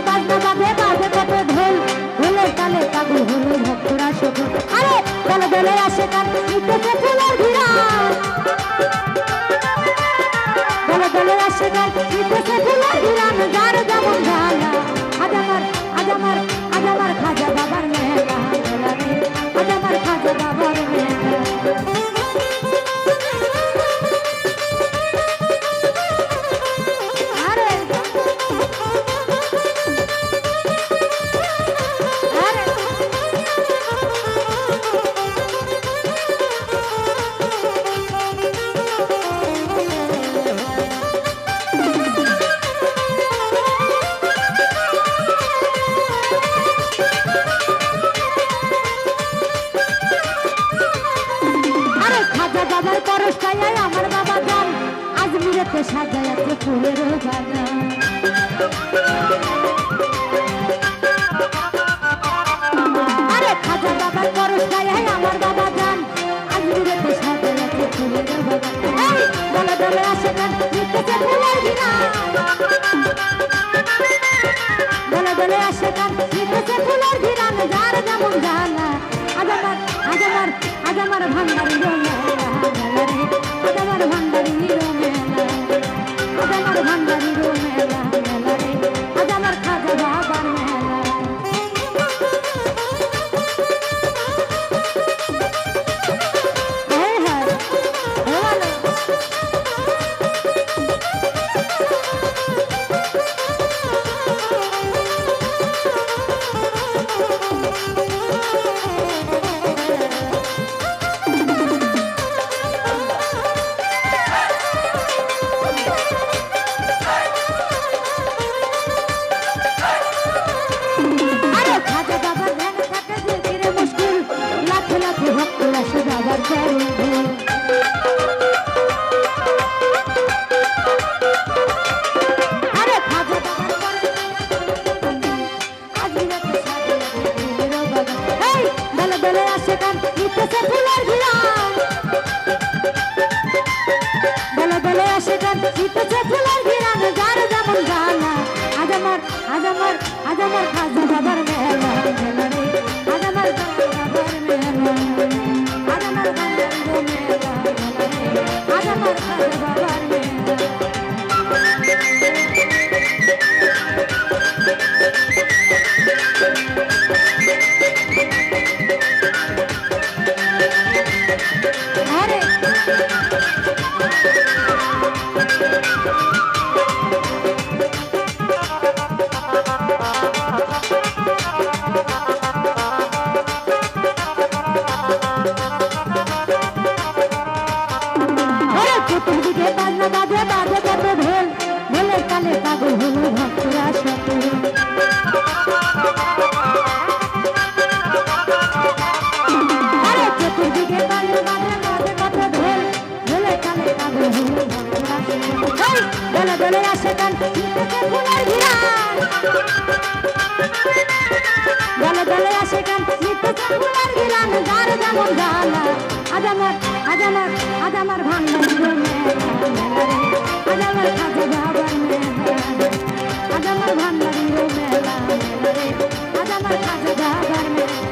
বাজনা বাজে সাজায় ফুলের বাগান। আজ আমার আজ আমার খাজা বাবার মেহমান আজ আমার খাজা বাবার মেহমান। গান, গার যেমন গানা। আজ আমার আজ আমার আজ আমার ভাঙা আজ আমার কাছে বাবা আজ আমার ভাঙা আজ আমার কাছে বাবার মেলা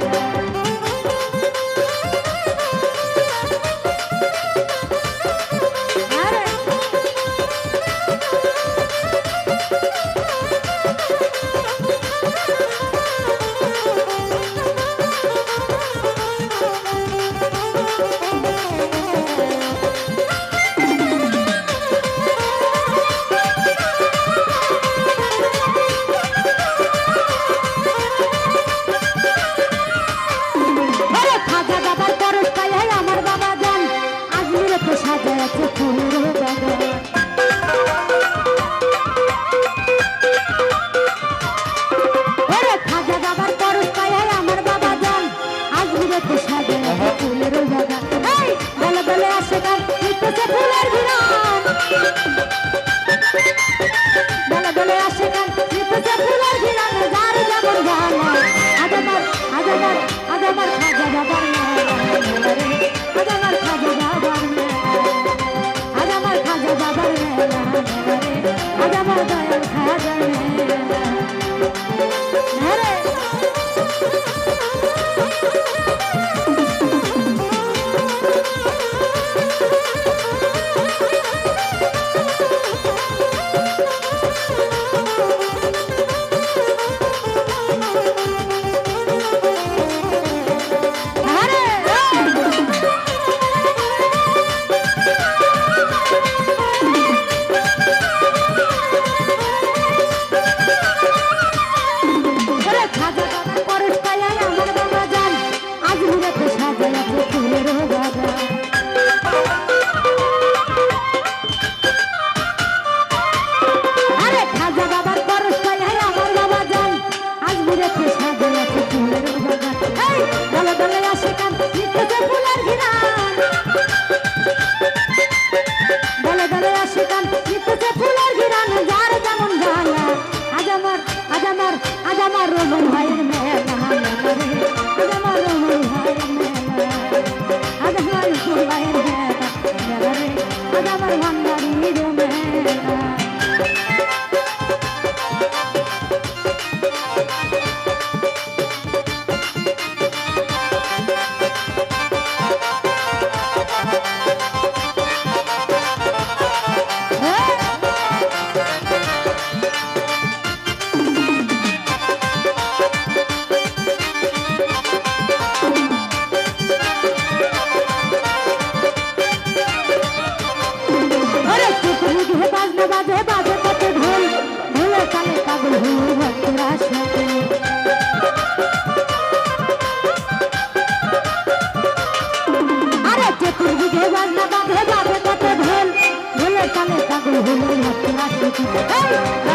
quiero Hey!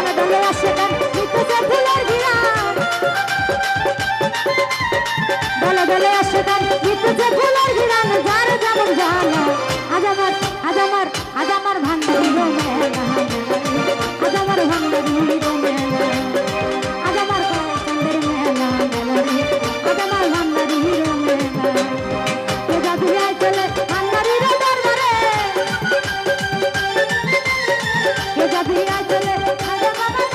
জাতি আসলে খাজা বাবা